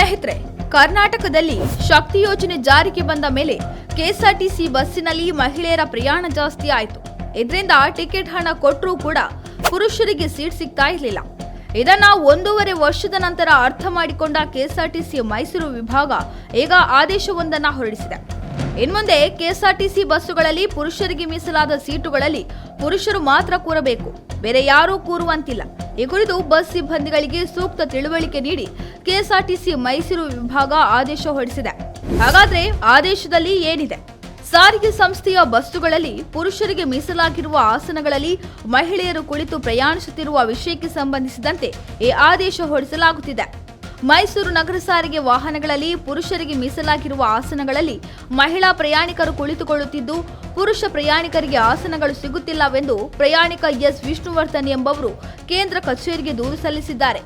ಸ್ನೇಹಿತರೆ, ಕರ್ನಾಟಕದಲ್ಲಿ ಶಕ್ತಿ ಯೋಜನೆ ಜಾರಿಗೆ ಬಂದ ಮೇಲೆ ಕೆಎಸ್ಆರ್ಟಿಸಿ ಬಸ್ಸಿನಲ್ಲಿ ಮಹಿಳೆಯರ ಪ್ರಯಾಣ ಜಾಸ್ತಿ ಆಯಿತು. ಇದರಿಂದ ಟಿಕೆಟ್ ಹಣ ಕೊಟ್ಟರೂ ಕೂಡ ಪುರುಷರಿಗೆ ಸೀಟ್ ಸಿಗ್ತಾ ಇರಲಿಲ್ಲ. ಇದನ್ನ ಒಂದೂವರೆ ವರ್ಷದ ನಂತರ ಅರ್ಥ ಮಾಡಿಕೊಂಡ ಕೆಎಸ್ಆರ್ಟಿಸಿ ಮೈಸೂರು ವಿಭಾಗ ಈಗ ಆದೇಶವೊಂದನ್ನ ಹೊರಡಿಸಿದೆ. ಇನ್ಮುಂದೆ ಕೆಎಸ್ಆರ್ಟಿಸಿ ಬಸ್ಸುಗಳಲ್ಲಿ ಪುರುಷರಿಗೆ ಮೀಸಲಾದ ಸೀಟುಗಳಲ್ಲಿ ಪುರುಷರು ಮಾತ್ರ ಕೂರಬೇಕು. ಬೇರೆ ಯಾರೂ ಕೂರುವಂತಿಲ್ಲ. ಈ ಕುರಿತು ಬಸ್ ಸಿಬ್ಬಂದಿಗಳಿಗೆ ಸೂಕ್ತ ತಿಳುವಳಿಕೆ ನೀಡಿ ಕೆಎಸ್ಆರ್ಟಿಸಿ ಮೈಸೂರು ವಿಭಾಗ ಆದೇಶ ಹೊರಡಿಸಿದೆ. ಹಾಗಾದ್ರೆ ಆದೇಶದಲ್ಲಿ ಏನಿದೆ? ಸಾರಿಗೆ ಸಂಸ್ಥೆಯ ಬಸ್ಸುಗಳಲ್ಲಿ ಪುರುಷರಿಗೆ ಮೀಸಲಾಗಿರುವ ಆಸನಗಳಲ್ಲಿ ಮಹಿಳೆಯರು ಕುಳಿತು ಪ್ರಯಾಣಿಸುತ್ತಿರುವ ವಿಷಯಕ್ಕೆ ಸಂಬಂಧಿಸಿದಂತೆ ಈ ಆದೇಶ ಹೊರಡಿಸಲಾಗುತ್ತಿದೆ. ಮೈಸೂರು ನಗರ ಸಾರಿಗೆ ವಾಹನಗಳಲ್ಲಿ ಪುರುಷರಿಗೆ ಮೀಸಲಾಗಿರುವ ಆಸನಗಳಲ್ಲಿ ಮಹಿಳಾ ಪ್ರಯಾಣಿಕರು ಕುಳಿತುಕೊಳ್ಳುತ್ತಿದ್ದು, ಪುರುಷ ಪ್ರಯಾಣಿಕರಿಗೆ ಆಸನಗಳು ಸಿಗುತ್ತಿಲ್ಲವೆಂದು ಪ್ರಯಾಣಿಕ ಎಸ್. ವಿಷ್ಣುವರ್ಧನ್ ಎಂಬವರು ಕೇಂದ್ರ ಕಚೇರಿಗೆ ದೂರು ಸಲ್ಲಿಸಿದ್ದಾರೆ.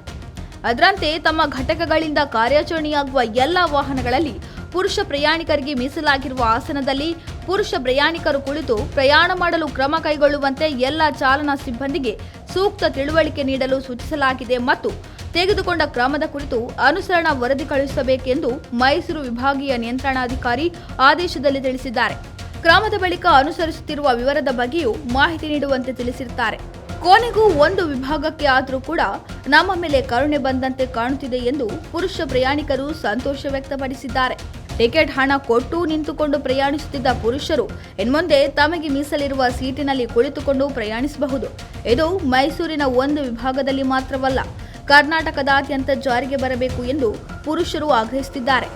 ಅದರಂತೆ ತಮ್ಮ ಘಟಕಗಳಿಂದ ಕಾರ್ಯಾಚರಣೆಯಾಗುವ ಎಲ್ಲ ವಾಹನಗಳಲ್ಲಿ ಪುರುಷ ಪ್ರಯಾಣಿಕರಿಗೆ ಮೀಸಲಾಗಿರುವ ಆಸನದಲ್ಲಿ ಪುರುಷ ಪ್ರಯಾಣಿಕರು ಕುಳಿತು ಪ್ರಯಾಣ ಮಾಡಲು ಕ್ರಮ ಕೈಗೊಳ್ಳುವಂತೆ ಎಲ್ಲ ಚಾಲನಾ ಸಿಬ್ಬಂದಿಗೆ ಸೂಕ್ತ ತಿಳುವಳಿಕೆ ನೀಡಲು ಸೂಚಿಸಲಾಗಿದೆ ಮತ್ತು ತೆಗೆದುಕೊಂಡ ಕ್ರಮದ ಕುರಿತು ಅನುಸರಣಾ ವರದಿ ಕಳುಹಿಸಬೇಕೆಂದು ಮೈಸೂರು ವಿಭಾಗೀಯ ನಿಯಂತ್ರಣಾಧಿಕಾರಿ ಆದೇಶದಲ್ಲಿ ತಿಳಿಸಿದ್ದಾರೆ. ಕ್ರಮದ ಬಳಿಕ ಅನುಸರಿಸುತ್ತಿರುವ ವಿವರದ ಬಗ್ಗೆಯೂ ಮಾಹಿತಿ ನೀಡುವಂತೆ ತಿಳಿಸಿರುತ್ತಾರೆ. ಕೊನೆಗೂ ಒಂದು ವಿಭಾಗಕ್ಕೆ ಆದರೂ ಕೂಡ ನಮ್ಮ ಮೇಲೆ ಕರುಣೆ ಬಂದಂತೆ ಕಾಣುತ್ತಿದೆ ಎಂದು ಪುರುಷ ಪ್ರಯಾಣಿಕರು ಸಂತೋಷ ವ್ಯಕ್ತಪಡಿಸಿದ್ದಾರೆ. ಟಿಕೆಟ್ ಹಣ ಕೊಟ್ಟು ನಿಂತುಕೊಂಡು ಪ್ರಯಾಣಿಸುತ್ತಿದ್ದ ಪುರುಷರು ಇನ್ಮುಂದೆ ತಮಗೆ ಮೀಸಲಿರುವ ಸೀಟಿನಲ್ಲಿ ಕುಳಿತುಕೊಂಡು ಪ್ರಯಾಣಿಸಬಹುದು. ಇದು ಮೈಸೂರಿನ ಒಂದು ವಿಭಾಗದಲ್ಲಿ ಮಾತ್ರವಲ್ಲ ಕರ್ನಾಟಕದಾದ್ಯಂತ ಜಾರಿಗೆ ಬರಬೇಕು ಎಂದು ಪುರುಷರು ಆಗ್ರಹಿಸುತ್ತಿದ್ದಾರೆ.